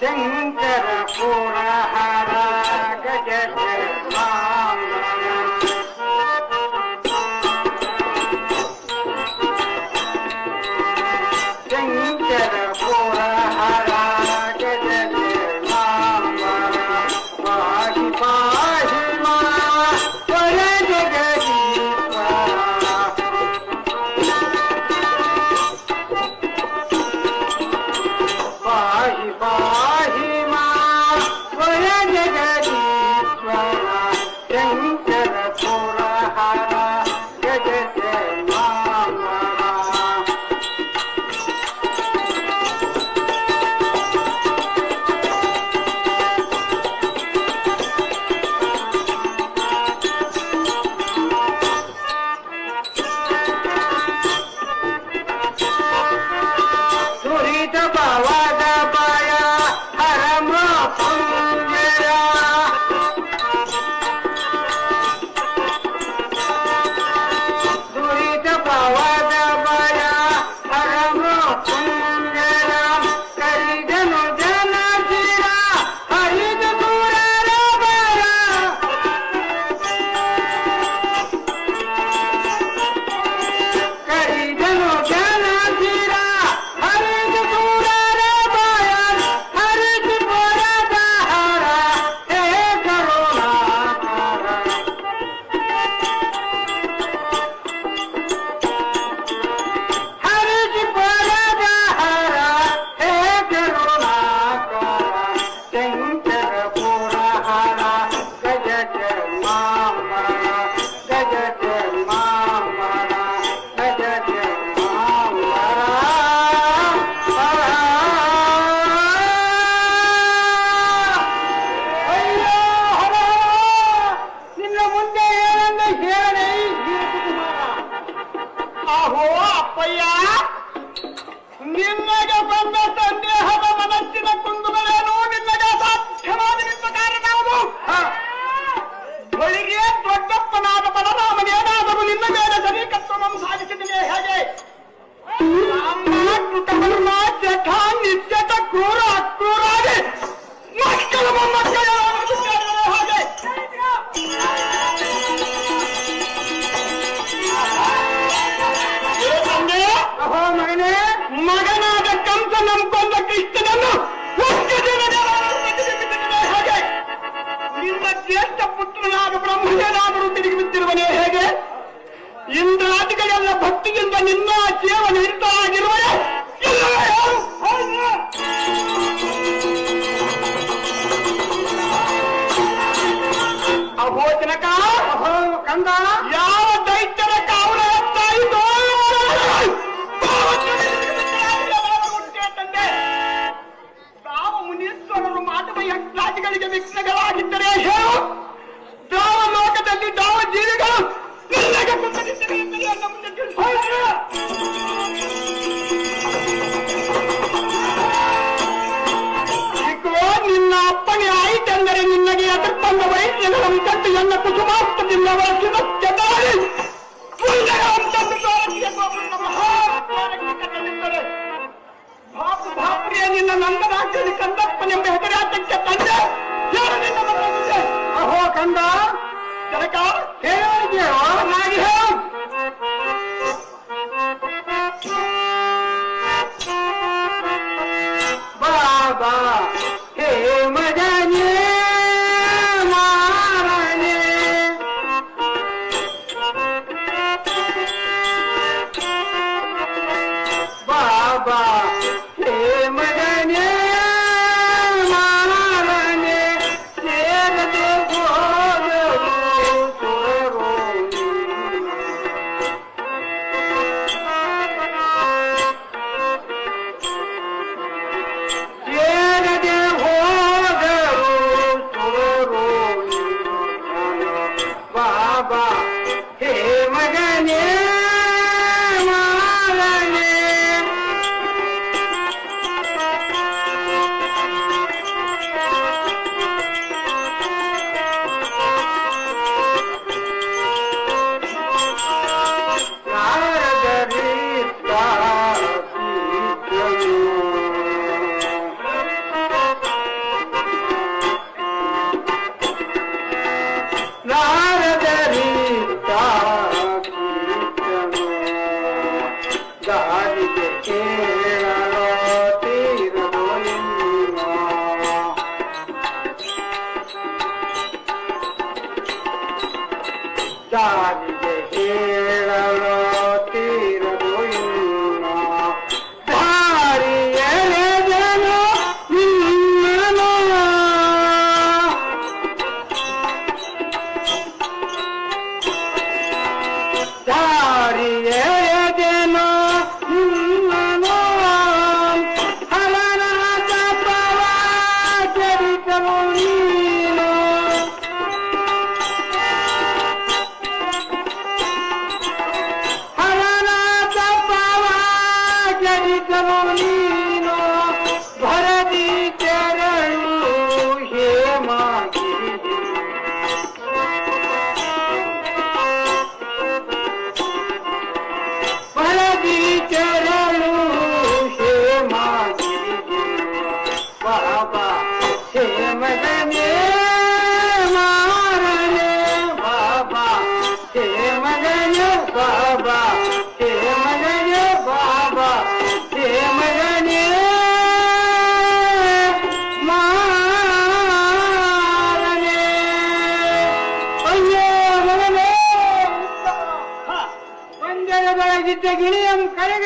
செங்கர போரா ಮಗನಾದ ಕಂಸ ನಂಬಿಕೊಂಡ ಕೃಷ್ಣನನ್ನು ಹೇಗೆ ನಿನ್ನ ಜ್ಯೇಷ್ಠ ಪುತ್ರನಾದ ಬ್ರಹ್ಮನಾದರೂ ತಿರುಗಿ ಬಿತ್ತಿರುವನೇ ಹೇಗೆ? ಇಂದ್ರಾದಿಗಳೆಲ್ಲ ಭಕ್ತಿಯಿಂದ ನಿನ್ನ ಸೇವನೆ ಅಭೋಚನಕ ಅಹೋ ಕಂದ ಯಾ ಕುಂದರಿಸಿದರೇಶು ದಾವ ಲೋಕದಲ್ಲಿ ದಾವ ಜೀವಿಗಳು ನಿನ್ನಗೆ ಕುಂದರಿಸಿವೆ ಎಂದರೆ ನಮ್ಮ ಮುಂದೆ ನಿನ್ನ ಅಪ್ಪಣೆ ಆಯಿತೆಂದರೆ ನಿನ್ನಗೆ ಎದುರು ಬಂದ ವೈದ್ಯನ ನಮ್ಮ ಕಟ್ಟು ಎನ್ನ ಕುಸುಮಾಸ್ತದಿಂದ ಸುರಕ್ಷೆ ನಿನ್ನ ನಂದರಾಜ್ಯದಲ್ಲಿ ಕಂದಪ್ಪನೆಂಬ ಹೆಗರಾಟಕ್ಕೆ ತಂದ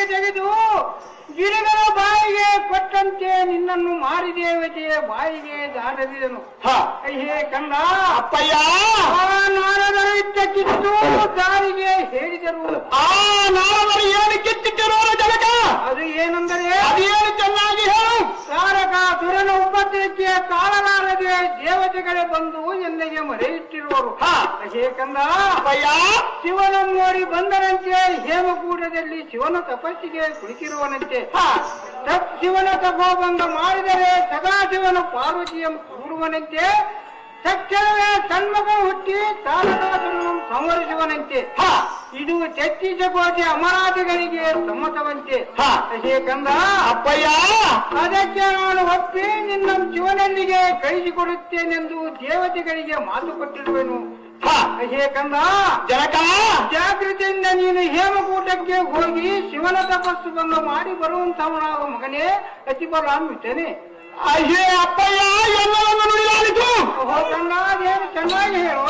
ಗಿಳಿಯಂ ತೆಗೆದು ಗಿರಿಗಳ ಬಾಯಿಗೆ ಕೊಟ್ಟಂತೆ ನಿನ್ನನ್ನು ಮಾರಿದೇವತೆಯ ಬಾಯಿಗೆ ದಾಟದಿದನು ಅಯ್ಯೇ ಕಂದ. ಅಪ್ಪಯ್ಯ. ನಾರದರು ಇದ್ದ ಕಿತ್ತು ದಾರಿಗೆ ಹೇಳಿದರು. ಆ. ಉಪದ್ರಕ್ಕೆ ತಾಳಲಾರದೆ ದೇವತೆಗಳೇ ಬಂದು ಎನ್ನೆಗೆ ಮರೆ ಇಟ್ಟಿರುವರು ಹೇಕಂದ ಅಯ್ಯೇ. ಕಂದ ಅಪ್ಪಯ್ಯ ಶಿವನ ನೋಡಿ ಬಂದನಂತೆ ಹೇಮಕೂಟದಲ್ಲಿ ಶಿವನ ತಪಸ್ಸಿಗೆ ಕುಳಿತಿರುವನಂತೆ. ಶಿವನ ತಪೋಭಂಗ ಮಾಡಿದರೆ ಸದಾಶಿವನ ಪಾರ್ವತಿಯ ಕೂಡುವನಂತೆ ತಕ್ಷಣವೇ ಸಣ್ಮಗ ಹುಟ್ಟಿ ತಾರಕಾಸುರನು ಸಂವರಿಸುವನಂತೆ ಹ. ಇದು ತೆತ್ತಿಸ ಕೋಟಿ ಅಮರಾಧಿಗಳಿಗೆ ಸಮ್ಮತವಂತೆ. ಕಂದ ಅಪ್ಪಯ್ಯ. ಅದಕ್ಕೆ ನಾನು ಒಪ್ಪಿ ನಿನ್ನ ಶಿವನಲ್ಲಿಗೆ ಕಳಿಸಿಕೊಡುತ್ತೇನೆಂದು ದೇವತೆಗಳಿಗೆ ಮಾತು ಕೊಟ್ಟಿರುವೆನು. ಕಂದ ಜನಕ. ಜಾಗೃತಿಯಿಂದ ನೀನು ಹೇಮಕೂಟಕ್ಕೆ ಹೋಗಿ ಶಿವನ ತಪಸ್ಸು ಭಂಗ ಮಾಡಿ ಬರುವಂತವನಾದ ಮಗನೇ ಪ್ರತಿಫಲ ಅನ್ನುತ್ತೇನೆ ಅಯ್ಯೇ ಅಪ್ಪಯ್ಯ ಎಲ್ಲವನ್ನು ಅದೇನು ಚೆನ್ನಾಗಿ ಹೇಳು.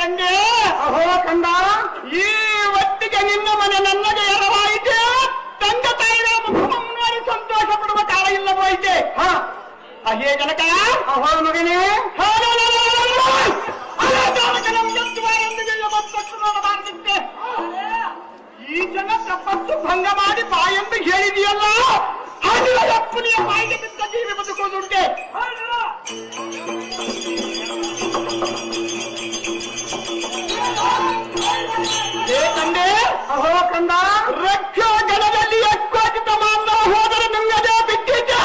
ತಂದೆ ಅಹೋ ಕಂದ ಈ ಒಟ್ಟಿಗೆ ನಿನ್ನ ಮನೆ ನನಗೆ ಎರವಾಯಿತು ತಂದೆ ತಾಯಿಯ ಮುಖವನ್ನು ನೋಡಿ ಸಂತೋಷ ಪಡುವ ಕಾಲ ಇಲ್ಲವಾಯಿತೆ ಹಾ. ಅಹೇ ಜನಕ. ಅಹೋ ಮಗನೇ. ಈ ಜನ ತಪ್ಪತ್ತು ಭಂಗ ಮಾಡಿ ಬಾಯೆಂದು ಹೇಳಿದೆಯಲ್ಲ? ಹಾಗೆ ಅಪ್ಪನಿಯ ಬಾಯಿಗೆ ಬಿದ್ದ ಜೀವಿ ಬದುಕುವುದುಂಟೆ ಮಾಂದ ರಕ್ಷಾ ಗಣದಲ್ಲಿ ಅಚ್ಚಾಚಿತ ಮಾಂದ ಹೋದರೆ ನಿಮಗೆ ಬಿಟ್ಟಿದ್ದೆ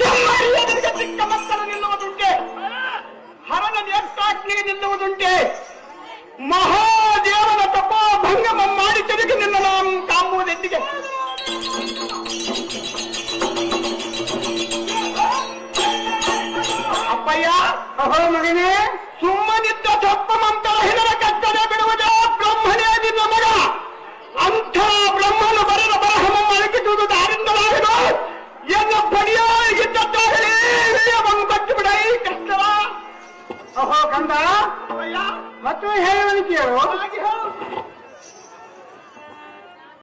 ಕೆಮ್ಮರಿಯನಿಗೆ ಚಿಕ್ಕ ಮಕ್ಕಳು ನಿಲ್ಲುವುದುಂಟೆ. ಹರನ ನೇರ್ಸಾಕ್ಷಿ ನಿಲ್ಲುವುದುಂಟೆ. ಮಹಾದೇವನ ತಪೋ ಭಂಗಮ ಮಾಡಿ ತಿರುಗಿ ನಿನ್ನ ನಾವು ಕಾಂಬುದೆಂದಿಗೆ ಅಪ್ಪಯ್ಯ, ಅಹೋ ಮಗನೇ, ಸುಮ್ಮನಿದ್ದ ತಪ್ಪು ಮಂತ್ರ ಹಿಡರ ಕಟ್ಟದೆ ಬಿಡುವುದೇ انٺ برهمڻ ಕಂದ ڪانندي به ڪندڙ